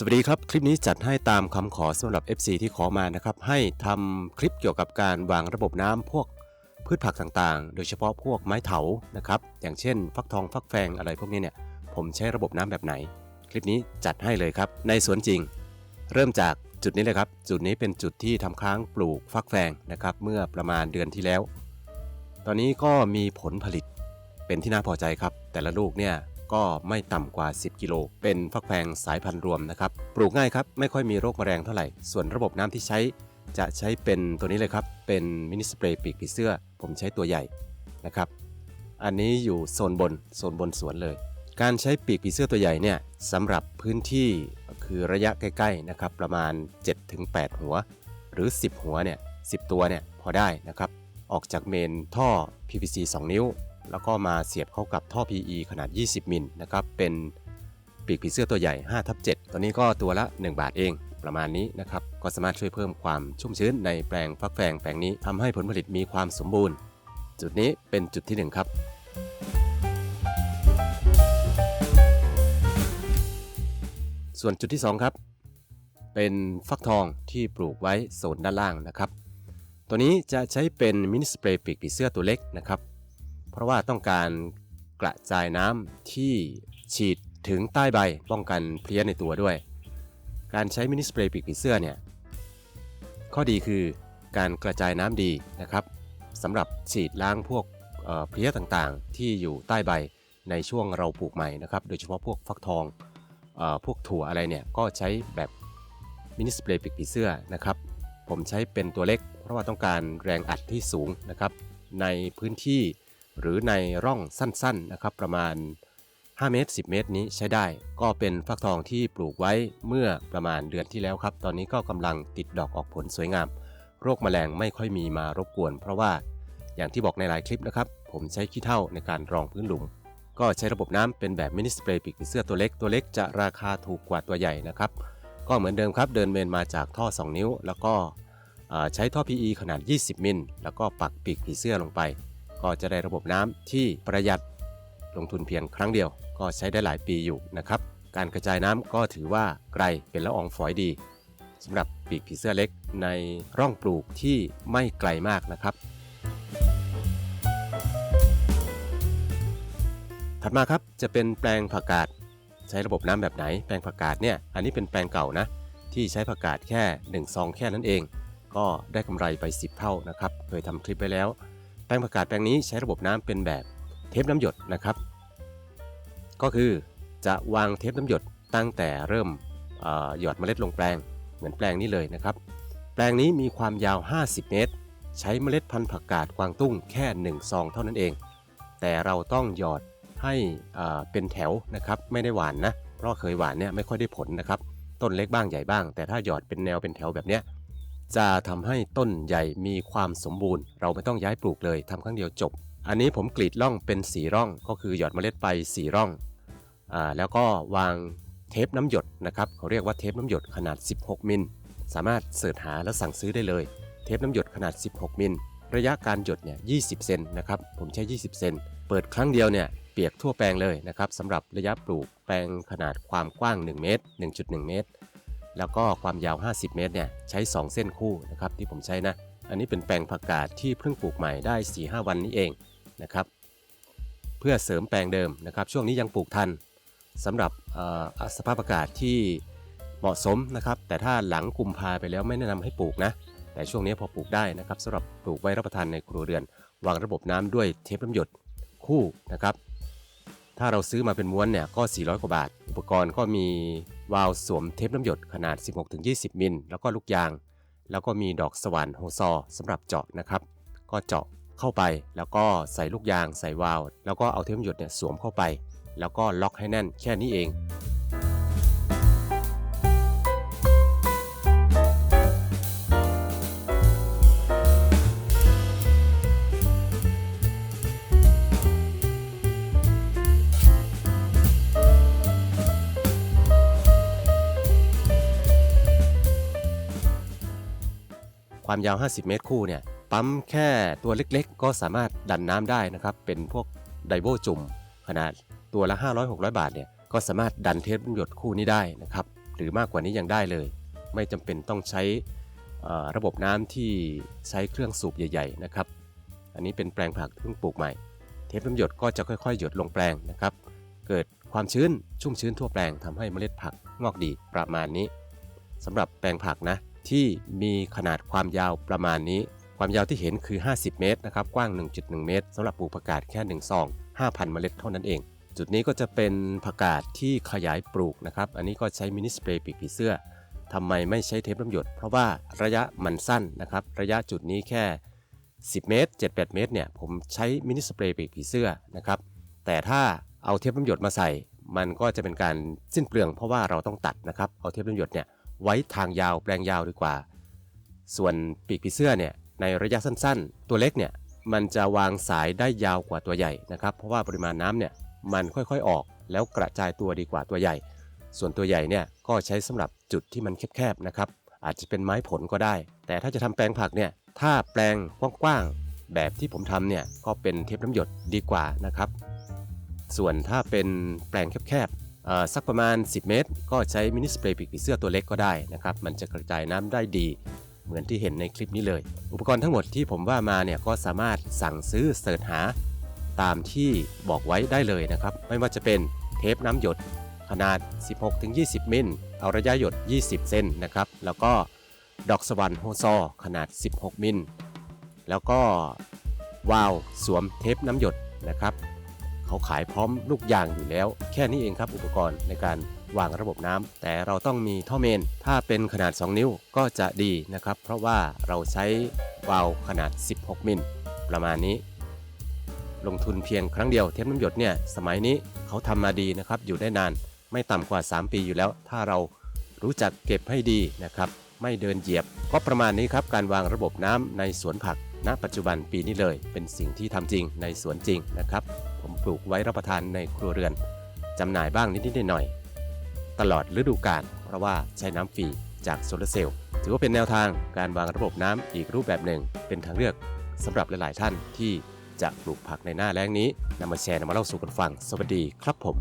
สวัสดีครับ คลิปนี้จัดให้ตามคำขอสำหรับ FC ที่ขอมานะครับ ให้ทำคลิปเกี่ยวกับการวางระบบน้ำพวกพืชผักต่างๆ โดยเฉพาะพวกไม้เถานะครับ อย่างเช่น ฟักทองฟักแฟงอะไรพวกนี้เนี่ย ผมใช้ระบบน้ำแบบไหน คลิปนี้จัดให้เลยครับ ในสวนจริง เริ่มจากจุดนี้เลยครับ จุดนี้เป็นจุดที่ทำค้างปลูกฟักแฟงนะครับ เมื่อประมาณเดือนที่แล้ว ตอนนี้ก็มีผลผลิตเป็นที่น่าพอใจครับ แต่ละลูกเนี่ย ก็ไม่ต่ำกว่า 10 กิโล เป็นฟักแฟงสายพันธุ์รวมนะครับ ปลูกง่ายครับ ไม่ค่อยมีโรคแมลงเท่าไหร่ ส่วนระบบน้ำที่ใช้ จะใช้เป็นตัวนี้เลยครับ เป็นมินิสเปรย์ปีกผีเสื้อ ผมใช้ตัวใหญ่นะครับ อันนี้อยู่โซนบน โซนบนสวนเลย การใช้ปีกผีเสื้อตัวใหญ่เนี่ยสำหรับพื้นที่คือระยะใกล้ๆนะครับ ประมาณ 7-8 หัว หรือ 10 หัวเนี่ย10 ตัวเนี่ยพอได้นะครับ ออกจากเมนท่อ PVC 2 นิ้ว แล้วก็มาเสียบเข้ากับท่อ PE ขนาด 20 มิลนะครับ เป็นปีกผีเสื้อตัวใหญ่5ทับ7ตัวนี้ก็ตัวละ 1 บาทเอง ประมาณนี้นะครับ ก็สามารถช่วยเพิ่มความชุ่มชื้นในแปลงฟักแฟงแปลงนี้ทำให้ผลผลิตมีความสมบูรณ์ จุดนี้เป็นจุดที่ 1 ครับส่วนจุดที่ 2 ครับ เป็นฟักทองที่ปลูกไว้โซนด้านล่างนะครับ ตัวนี้จะใช้เป็นมินิสเปรย์ปีกผีเสื้อตัวเล็กนะครับ ราะว่าต้องการกระจายน้ำที่ฉีดถึงใต้ใบป้องกันเพลี้ยในตัวด้วย การใช้มินิสเปรย์ปีกผีเสื้อเนี่ย ข้อดีคือการกระจายน้ำดีนะครับสำหรับฉีดล้างพวกเเพลี้ยต่างๆ ที่อยู่ใต้ใบในช่วงเราปลูกใหม่นะครับ โดยเฉพาะพวกฟักทองอพวกถั่วอะไรเนี่ย ก็ใช้แบบมินิสเปรย์ปีกผีเสื้อนะครับ ผมใช้เป็นตัวเล็ก เพราะว่าต้องการแรงอัดที่สูงนะครับ ในพื้นที่ หรือในร่องสั้นๆนะครับประมาณ 5 เมตร 10 เมตรนี้ใช้ได้ ก็เป็นฟักทองที่ปลูกไว้เมื่อประมาณเดือนที่แล้วครับ ตอนนี้ก็กำลังติดดอกออกผลสวยงาม โรคแมลงไม่ค่อยมีมารบกวน เพราะว่าอย่างที่บอกในหลายคลิปนะครับ ผมใช้ขี้เถ้าในการรองพื้นหลุม ก็ใช้ระบบน้ำเป็นแบบมินิสเปรย์ปีกผีเสื้อตัวเล็กตัวเล็กจะราคาถูกกว่าตัวใหญ่นะครับก็เหมือนเดิมครับเดินเมนมาจากท่อ 2 นิ้ว แล้วก็ใช้ท่อ PE ขนาด 20 มิลแล้วก็ปักปีกผีเสื้อลงไป ก็จะได้ระบบน้ำที่ประหยัดลงทุนเพียงครั้งเดียว ก็ใช้ได้หลายปีอยู่นะครับ การกระจายน้ำก็ถือว่าไกลเป็นละอองฝอยดีสำหรับปีกผีเสื้อเล็กในร่องปลูกที่ไม่ไกลมากนะครับ ถัดมาครับจะเป็นแปลงผักกาดใช้ระบบน้ำแบบไหน แปลงผักกาดเนี่ยอันนี้เป็นแปลงเก่านะ ที่ใช้ผักกาดแค่1ซองแค่นั้นเอง ก็ได้กำไรไป 10 เท่านะครับ เคยทำคลิปไปแล้ว แปลงผักกาดแปลงนี้ใช้ระบบน้ำเป็นแบบเทปน้ำหยดนะครับ ก็คือจะวางเทปน้ำหยดตั้งแต่เริ่มหยอดเมล็ดลงแปลงเหมือนแปลงนี้เลยนะครับ แปลงนี้มีความยาว 50 เมตร ใช้เมล็ดพันธุ์ผักกาดกวางตุ้งแค่1ซองเท่านั้นเอง แต่เราต้องหยอดให้เอ่อเป็นแถวนะครับไม่ได้หวานนะ เพราะเคยหวานเนี่ยไม่ค่อยได้ผลนะครับ ต้นเล็กบ้างใหญ่บ้าง แต่ถ้าหยอดเป็นแนวเป็นแถวแบบเนี้ย จะทำให้ต้นใหญ่มีความสมบูรณ์ เราไม่ต้องย้ายปลูกเลยทำครั้งเดียวจบ อันนี้ผมกรีดร่องเป็นสีร่องก็คือหยอดเมล็ดไปสีร่องอ่าแล้วก็วางเทปน้ำหยดนะครับเขาเรียกว่าเทปน้ำหยดขนาด 16 มิล สามารถเสิร์ชหาและสั่งซื้อได้เลย เทปน้ำหยดขนาด 16 มิล ระยะการหยดเนี่ย 20 เซนนะครับผมใช้ 20 เซนเปิดครั้งเดียวเนี่ยเปียกทั่วแปลงเลยนะครับสำหรับระยะปลูกแปลงขนาดความกว้าง 1 เมตร 1.1 เมตร แล้วก็ความยาว 50 เมตรเนี่ยใช้ 2 เส้นคู่นะครับที่ผมใช้นะ อันนี้เป็นแปลงผักกาดที่เพิ่งปลูกใหม่ได้ 4-5 วันนี้เองนะครับ เพื่อเสริมแปลงเดิมนะครับ ช่วงนี้ยังปลูกทันสำหรับอสภาพอากาศที่เหมาะสมนะครับ แต่ถ้าหลังกุมภาไปแล้วไม่แนะนำให้ปลูกนะ แต่ช่วงนี้พอปลูกได้นะครับสำหรับปลูกไว้รับประทานในครัวเรือน วางระบบน้ำด้วยเทปน้ำหยดคู่นะครับ ถ้าเราซื้อมาเป็นม้วนเนี่ยก็ 400 กว่าบาท อุปกรณ์ก็มีวาล์วสวมเทปน้ำหยดขนาด 16-20 มิล แล้วก็ลูกยาง แล้วก็มีดอกสว่านโฮซอสำหรับเจาะนะครับ ก็เจาะเข้าไป แล้วก็ใส่ลูกยางใส่วาล์วแล้วก็เอาเทปน้ำหยดเนี่ยสวมเข้าไป แล้วก็ล็อกให้แน่นแค่นี้เอง ความยาว 50 เมตรคู่เนี่ยปั๊มแค่ตัวเล็กๆ ก็สามารถดันน้ำได้นะครับ เป็นพวกไดโวจุ่มขนาดตัวละ 500-600 บาทเนี่ยก็สามารถดันเทปน้ำหยดคู่นี้ได้นะครับ หรือมากกว่านี้ยังได้เลย ไม่จำเป็นต้องใช้ระบบน้ำที่ใช้เครื่องสูบใหญ่ ๆ นะครับ อันนี้เป็นแปลงผักเพิ่งปลูกใหม่ เทปน้ำหยดก็จะค่อยๆ หยดลงแปลงนะครับ เกิดความชื้นชุ่มชื้นทั่วแปลงทำให้เมล็ดผักงอกดีประมาณนี้สำหรับแปลงผักนะ ที่มีขนาดความยาวประมาณนี้ ความยาวที่เห็นคือ 50 เมตรนะครับ กว้าง 1.1 เมตรสำหรับปลูกผักกาดแค่1ซอง5,000 เมล็ดเท่านั้นเอง จุดนี้ก็จะเป็นผักกาดที่ขยายปลูกนะครับ อันนี้ก็ใช้มินิสเปรย์ปีกผีเสื้อทำไมไม่ใช้เทปน้ำหยด เพราะว่าระยะมันสั้นนะครับ ระยะจุดนี้แค่ 10 เมตร 7-8 เมตรเนี่ย ผมใช้มินิสเปรย์ปีกผีเสื้อนะครับ แต่ถ้าเอาเทปน้ำหยดมาใส่ มันก็จะเป็นการสิ้นเปลือง เพราะว่าเราต้องตัดนะครับ เอาเทปน้ำหยดเนี่ย ไว้ทางยาวแปลงยาวดีกว่า ส่วนปีกผีเสื้อเนี่ยในระยะสั้นๆ ตัวเล็กเนี่ยมันจะวางสายได้ยาวกว่าตัวใหญ่นะครับ เพราะว่าปริมาณน้ำเนี่ยมันค่อยๆออกแล้วกระจายตัวดีกว่าตัวใหญ่ ส่วนตัวใหญ่เนี่ยก็ใช้สำหรับจุดที่มันแคบๆนะครับอาจจะเป็นไม้ผลก็ได้ แต่ถ้าจะทำแปลงผักเนี่ยถ้าแปลงกว้างๆแบบที่ผมทำเนี่ยก็เป็นเทปน้ำหยดดีกว่านะครับ ส่วนถ้าเป็นแปลงแคบๆ สักประมาณ 10 เมตร ก็ใช้มินิสเปรย์ปีกผีเสื้อตัวเล็กก็ได้นะครับ มันจะกระจายน้ำได้ดี เหมือนที่เห็นในคลิปนี้เลย อุปกรณ์ทั้งหมดที่ผมว่ามาเนี่ยก็สามารถสั่งซื้อเสิร์ชหาตามที่บอกไว้ได้เลยนะครับ ไม่ว่าจะเป็นเทปน้ำหยด ขนาด 16-20 มิลเอาระยะหยด 20 เซนนะครับ แล้วก็ดอกสวรรค์โฮซอขนาด 16 มิลแล้วก็วาล์วสวมเทปน้ำหยดนะครับ เขาขายพร้อมลูกยางอยู่แล้ว แค่นี้เองครับอุปกรณ์ในการวางระบบน้ำแต่เราต้องมีท่อเมน ถ้าเป็นขนาด 2 นิ้วก็จะดีนะครับ เพราะว่าเราใช้วาล์วขนาด 16 มิลประมาณนี้ ลงทุนเพียงครั้งเดียวเทปน้ำหยดเนี่ยสมัยนี้เขาทำมาดีนะครับ อยู่ได้นานไม่ต่ำกว่า 3 ปีอยู่แล้ว ถ้าเรารู้จักเก็บให้ดีนะครับ ไม่เดินเหยียบ ก็ประมาณนี้ครับ การวางระบบน้ำในสวนผักณปัจจุบันปีนี้เลย เป็นสิ่งที่ทำจริงในสวนจริงนะครับ ปลูกไว้รับประทานในครัวเรือนจำหน่ายบ้างนิดๆหน่อยๆตลอดฤดูกาลเพราะว่าใช้น้ำฟรีจากโซลาร์เซลล์ถือว่าเป็นแนวทางการวางระบบน้ำอีกรูปแบบหนึ่ง เป็นทางเลือกสำหรับหลายๆท่านที่จะปลูกผักในหน้าแล้งนี้นำมาแชร์นำมาเล่าสู่กันฟัง สวัสดีครับผม